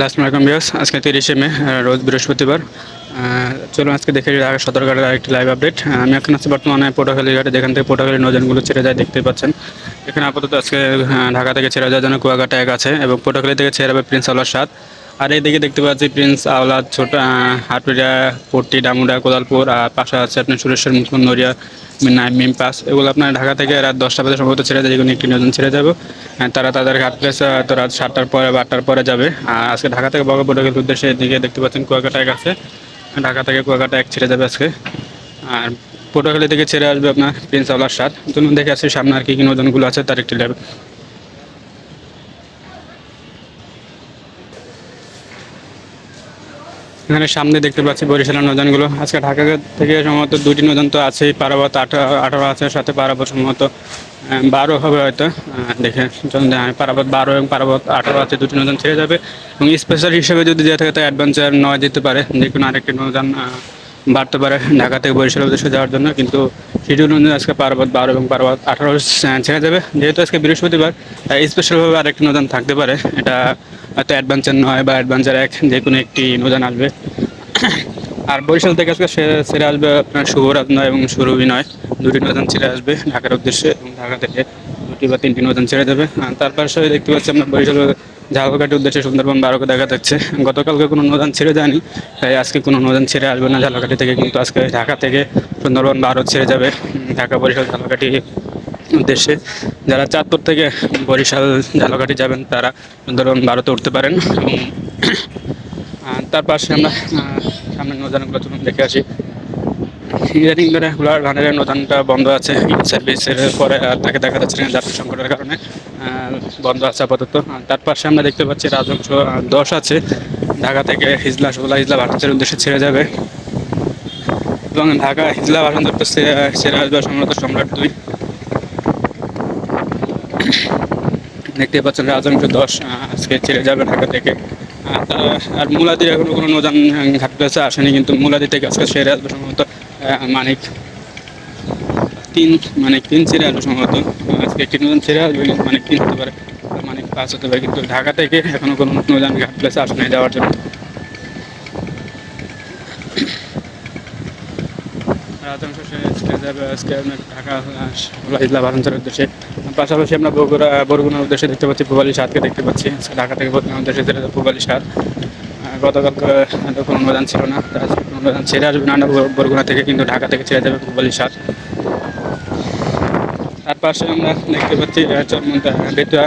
Last মার্কম বিয়াস আজকে তিরিশে মে রোজ বৃহস্পতিবার। চলুন আজকে দেখে ঢাকা সদরঘাটের আরেকটি লাইভ আপডেট আমি এখন আছি বর্তমানে পোটাখালী ঘাটে, যেখান থেকে পোটাখালী নজনগুলো ছেড়ে যায় দেখতে পাচ্ছেন। এখানে আপাতত আজকে ঢাকা থেকে ছেড়ে যাওয়ার জন্য কুয়াঘাটা এক আছে এবং পোটাখালী থেকে ছেড়ে যাবে প্রিন্স আলার সাত। আর এইদিকে দেখতে পাচ্ছি প্রিন্স আওলাদ ছোট হাটুরিয়া পট্টি, ডামুডা, কোদালপুর, আর পাশে আছে আপনার সুরেশ্বর মুকুন্দ নড়িয়া মিম পাস এগুলো আপনার ঢাকা থেকে রাত দশটা বাজে সম্ভবত ছেড়ে যায় যেগুলো একটি নজন ছেড়ে যাবে। তারা তাদের ঘাট প্লেস তো রাত সাতটার পরে বা আটটার পরে যাবে। আর আজকে ঢাকা থেকে বগবডগের উদ্দেশ্যে এদিকে দেখতে পাচ্ছেন কুয়াকাটা এক আছে ঢাকা থেকে কুয়াকাটা এক ছেড়ে যাবে আজকে। আর পটুয়াখালী থেকে ছেড়ে আসবে আপনার প্রিন্স আওলার সাত। চলুন দেখে আসছি সামনে আর কি কি নজনগুলো আছে, তার একটি লেবে। এখানে সামনে দেখতে পাচ্ছি বরিশালের নদানগুলো আজকে ঢাকা থেকে সম্ভবত দুটি নদন তো আছেই, পারাবত আঠারো আঠারো আছে, সাথে পারাবত সম্ভবত বারো হবে হয়তো। দেখে পারাবত বারো এবং পারাবত আঠারো আছে, দুটি নদন ছেড়ে যাবে। এবং স্পেশাল হিসেবে যদি দেওয়া থাকে, তো অ্যাডভেঞ্চার নয় দিতে পারে। যে কোনো আরেকটি নদন বাড়তে পারে ঢাকা থেকে বরিশালের উদ্দেশ্যে যাওয়ার জন্য, কিন্তু শিডিউল অনুযায়ী আজকে পার্বত বারো এবং পার্বত আঠারো ছেড়ে যাবে। যেহেতু আজকে বৃহস্পতিবার স্পেশালভাবে আরেকটি নদান থাকতে পারে। এটা হয়তো অ্যাডভেঞ্চার নয় বা অ্যাডভেঞ্চার এক, যে কোনো একটি নদান আসবে। আর বরিশাল থেকে আজকে ছেড়ে আসবে আপনার শুভরাত নয় এবং সুরভি নয় দুটি নদান ছেড়ে আসবে ঢাকার উদ্দেশ্যে এবং ঢাকা থেকে দুটি বা তিনটি নদান ছেড়ে যাবে। আর পাশে দেখতে পাচ্ছি আপনার বরিশাল ঝালকাঠির উদ্দেশ্যে সুন্দরবন বারোকে দেখা যাচ্ছে গতকালকে কোনো নদান ছেড়ে যায়নি, তাই আজকে কোনো নদান ছেড়ে আসবে না ঝালকাঠি থেকে, কিন্তু আজকে ঢাকা থেকে সুন্দরবন বারো ছেড়ে যাবে ঢাকা বরিশাল ঝালকাঠি উদ্দেশ্যে। যারা চাঁদপুর থেকে বরিশাল ঝালকাঠি যাবেন, তারা সুন্দরবন বারোতে উঠতে পারেন। এবং তার পাশে আমরা সামনে নদানগুলো চলুন দেখে আসি। ইদানিং ধরে হুলার ভানের নদানটা বন্ধ আছে সার্ভিসের পরে আর তাকে দেখা যাচ্ছে না যাত্রী সংকটের কারণে। বন্ধ আছে আপাতত। তার পাশে আমরা দেখতে পাচ্ছি রাজংশ দশ আছে। ঢাকা থেকে হিজলা সোলা হিজলা ভাটাচের উদ্দেশ্যে ছেড়ে যাবে। এবং ঢাকা, হিজলা ভাটাচের তো আসবে সম্ভবত সম্রাট দুই। দেখতে পাচ্ছেন রাজংশ দশ আজকে ছেড়ে যাবে ঢাকা থেকে। আর মুলাদির এখনও কোনো নদান ঘাট প্লেসে আসেনি, কিন্তু মুলাদি থেকে আজকে ছেড়ে আসবে সম্ভবত মানিক তিন মানে তিন ছেড়ে আসবে সম্ভবত। আজকে একটি নদান ছেড়ে আসবে মানে তিন হতে পারে মানে পাঁচ হতে পারে, কিন্তু ঢাকা থেকে এখনও কোনো নদান ঘাট প্লেসে আসে নাই যাওয়ার জন্য। রাজংশ ছেড়ে যাবে আজকে ঢাকা হিজলা ভারঞ্চের উদ্দেশ্যে পাশাপাশি আমরা বগুড়া বরগুনার উদ্দেশ্যে দেখতে পাচ্ছি পুবালি সাতকে দেখতে পাচ্ছি। ঢাকা থেকে বরগুনার উদ্দেশ্যে যাবে পুবালি সাত আহ, গতকালকে কোনো অনুদান ছিল না আজকে কোনো অনুদান ছেড়ে আসবে না। বরগুনা থেকে কিন্তু ঢাকা থেকে ছেড়ে যাবে পুবালি সাত তার পাশে আমরা দেখতে পাচ্ছি বেতুয়া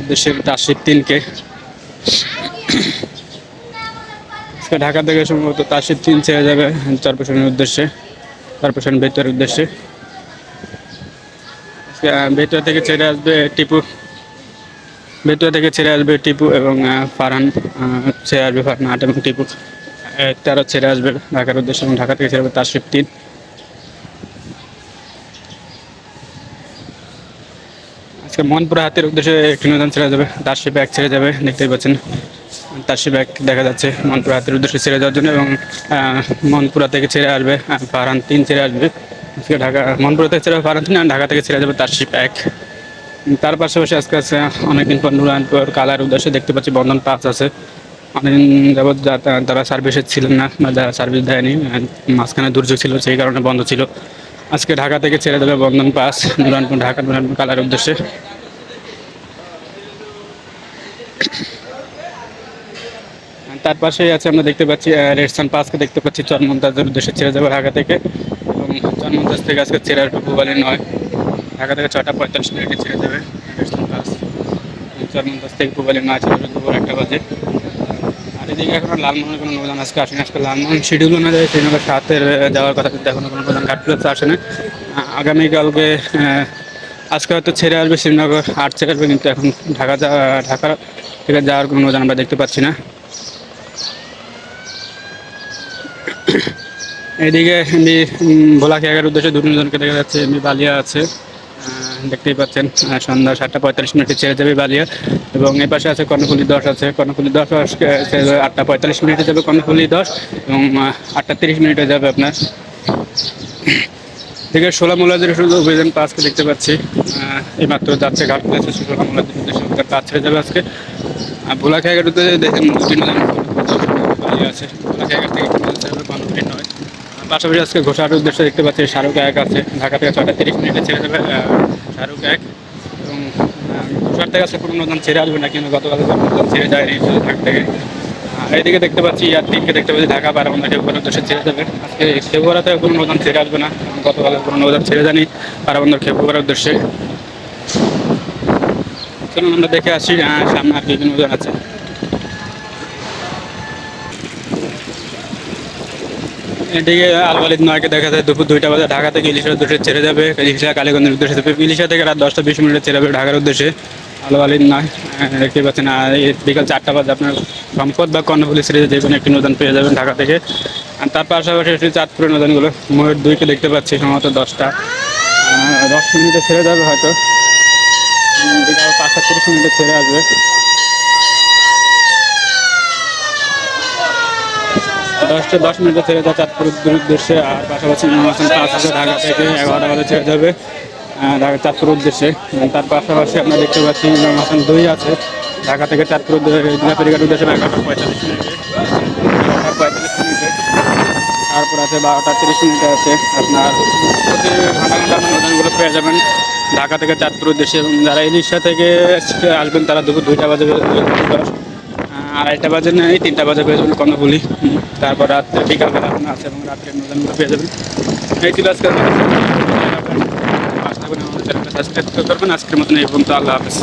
উদ্দেশ্যে তাসির তিনকে। ঢাকা থেকে সম্ভবত তাসির তিন ছেড়ে যাবে চরপেশনের উদ্দেশ্যে চরপেশন বেতুয়ার উদ্দেশ্যে। বেতুয়া থেকে ছেড়ে আসবে টিপু। বেতুয়া থেকে ছেড়ে আসবে টিপু এবং ফারহান ছেড়ে আসবে ফারহান এবং টিপু। তেরো ছেড়ে আসবে ঢাকার উদ্দেশ্যে এবং ঢাকা থেকে ছেড়ে আসবে তাসির তিন। আজকে মনপুরা হাতের উদ্দেশ্যে একটি নতুন ছেড়ে যাবে তার তারশিপ এক ছেড়ে যাবে, দেখতেই পাচ্ছেন। তারশিপ এক দেখা যাচ্ছে মনপুরা হাতের উদ্দেশ্যে ছেড়ে যাওয়ার জন্য এবং মনপুরা থেকে ছেড়ে আসবে ফারহান তিন ছেড়ে আসবে। আজকে ঢাকা মনপুর থেকে ছেড়ে ফারহান আর ঢাকা থেকে ছেড়ে যাবে তারশিপ এক। তার পাশাপাশি আজকে আছে অনেকদিন পর নুরায়ণপুর কালার উদ্দেশ্যে দেখতে পাচ্ছি বন্ধন পাঁচ আছে। অনেকদিন যাবৎ তারা সার্ভিসে ছিলেন না বা যারা সার্ভিস দেয়নি মাঝখানে দুর্যোগ ছিল, সেই কারণে বন্ধ ছিল। আজকে ঢাকা থেকে ছেড়ে দেবে বন্ধন পাস নুরানপুর, ঢাকা, নুরানপুর কালার উদ্দেশ্যে। তার পাশেই আছে, আমরা দেখতে পাচ্ছি রেডসান পাসকে দেখতে পাচ্ছি চরমন্তাজের উদ্দেশ্যে ছেড়ে যাবে ঢাকা থেকে। চরমন্তাজ থেকে আজকে ছেড়ে আসবে পুবালি নয়। ঢাকা থেকে ছটা পঁয়তাল্লিশ মিনিটে ছেড়ে রেডসান পাস চরমন্তাজ থেকে পুবালি নয় ছেড়ে দুপুর একটা বাজে। আর এদিকে এখন লালমোহনের কোনো নৌযান আজকে আসেনি। আজকে লালমোহন শিডিউল অনুযায়ী শ্রীনগর সাতের যাওয়ার কথা কিন্তু এখনও কোনো প্রধান ঘাটগুলোতে আসে না। আগামীকালকে আজকে হয়তো ছেড়ে আসবে শ্রীনগর, আট ছেড়ে আসবে কিন্তু এখন ঢাকা ঢাকা থেকে যাওয়ার কোনো নৌযান আমরা দেখতে পাচ্ছি না। এদিকে এমনি ভোলা খেয়াঘাটের উদ্দেশ্যে দুটো জনকে দেখা যাচ্ছে এমনি বালিয়া আছে। দেখতেই পাচ্ছেন সন্ধ্যা সাতটা পঁয়তাল্লিশ মিনিটে ছেড়ে যাবে বালিয়া। এবং এই পাশে আছে কর্ণফুলি দশ আছে। কর্ণফুলি দশ আটটা পঁয়তাল্লিশ মিনিটে যাবে কর্ণফুলি দশ এবং আটটা তিরিশ মিনিটে যাবে আপনার। থেকে ষোলা মোলাদের শুধু অভিযান পাঁচকে দেখতে পাচ্ছি। আহ, এই মাত্র যাচ্ছে ঘাট প্লেসে ষোলা মোলাদের উদ্দেশ্যে। কাজ ছেড়ে যাবে আজকে। আর ভোলা খেয়াঘাটতে দেখেন দুটি নদী ইয়ে আছে ভোলা খেয়াঘাট থেকে একটু নদী ছেড়ে যাবে বানরটি নয় আর পাশাপাশি আজকে ঘোষার উদ্দেশ্যে দেখতে পাচ্ছি শাহরুখ এক আছে। ঢাকা থেকে ছয়টা তিরিশ মিনিটে ছেড়ে আহ, শাহরুখ এক। এবং ঘোষার থেকে আজকে কোনো নদন ছেড়ে আসবে না কিন্তু গতকাল ছেড়ে যায় ঢাকা থেকে। আর এইদিকে দেখতে পাচ্ছি ইয়ার তিনকে দেখতে পাচ্ছি ঢাকা পারাবন্ধা ঢেউঘর উদ্দেশ্যে ছেড়ে যাবে আজকে থেকে কোনো নদন ছেড়ে আসবে না গতকাল কোনো নদন ছেড়ে যায়নি পারাবন্ধর খেপুয়ার উদ্দেশ্যে। চলুন আমরা দেখে আসি সামনে আর কি কি নদন আছে। এদিকে আলওয়ালিদ নয়কে দেখা যায় দুপুর দুইটা বাজে ঢাকা থেকে ইলিশের উদ্দেশ্যে ছেড়ে যাবে। ইলিশা কালীগঞ্জের উদ্দেশ্যে ইলিশা থেকে রাত দশটা বিশ মিনিটে ছেড়ে যাবে ঢাকার উদ্দেশ্যে। আলওয়ালিদ নয় দেখতে পাচ্ছেন, আর বিকাল চারটা বাজে আপনার সম্পদ বা কর্ণফুলি সিরিজে যে কোনো একটি নদন পেয়ে যাবেন ঢাকা থেকে। আর তার পাশাপাশি এসে চাঁদপুরের নদনগুলো ময়ূর দুইকে দেখতে পাচ্ছি, সম্ভবত দশটা। দশ মিনিটে ছেড়ে যাবে হয়তো। বিকাল পাঁচটা তিরিশ মিনিটে ছেড়ে আসবে। দশটা দশ মিনিটে ছেড়ে যায় চাঁদপুরের উদ্দেশ্যে আর পাশাপাশি নির্বাচন পাঁচ আছে ঢাকা থেকে এগারোটা বাজে ছেড়ে যাবে ঢাকা চাঁদপুর উদ্দেশ্যে। তার পাশাপাশি আমরা দেখতে পাচ্ছি দুই আছে, ঢাকা থেকে চাঁদপুর ফেরিঘাট উদ্দেশ্যে এগারোটা পঁয়তাল্লিশ মিনিটে। পঁয়তাল্লিশ মিনিটে। তারপর আছে বারোটা তিরিশ মিনিটে আছে আপনার প্রতি ঘণ্টা ঘণ্টা পেয়ে যাবেন ঢাকা থেকে চাঁদপুর উদ্দেশ্যে। এবং যারা ইলিশা থেকে আসবেন, তারা দুপুর দুইটা বাজে দশ আড়াইটা বাজে নেই তিনটা বাজে পেয়ে যাবেন কর্ণফুলি তারপর রাত্রে বিকালবেলা আপনার আছে এবং রাত্রে নজনগুলো পেয়ে যাবেন। এই ছিল আজকে পাঁচটা করে আমাদের চ্যানেলটা সাবস্ক্রাইব করবেন আজকের মতন এই পর্যন্ত। আল্লাহ হাফেজ।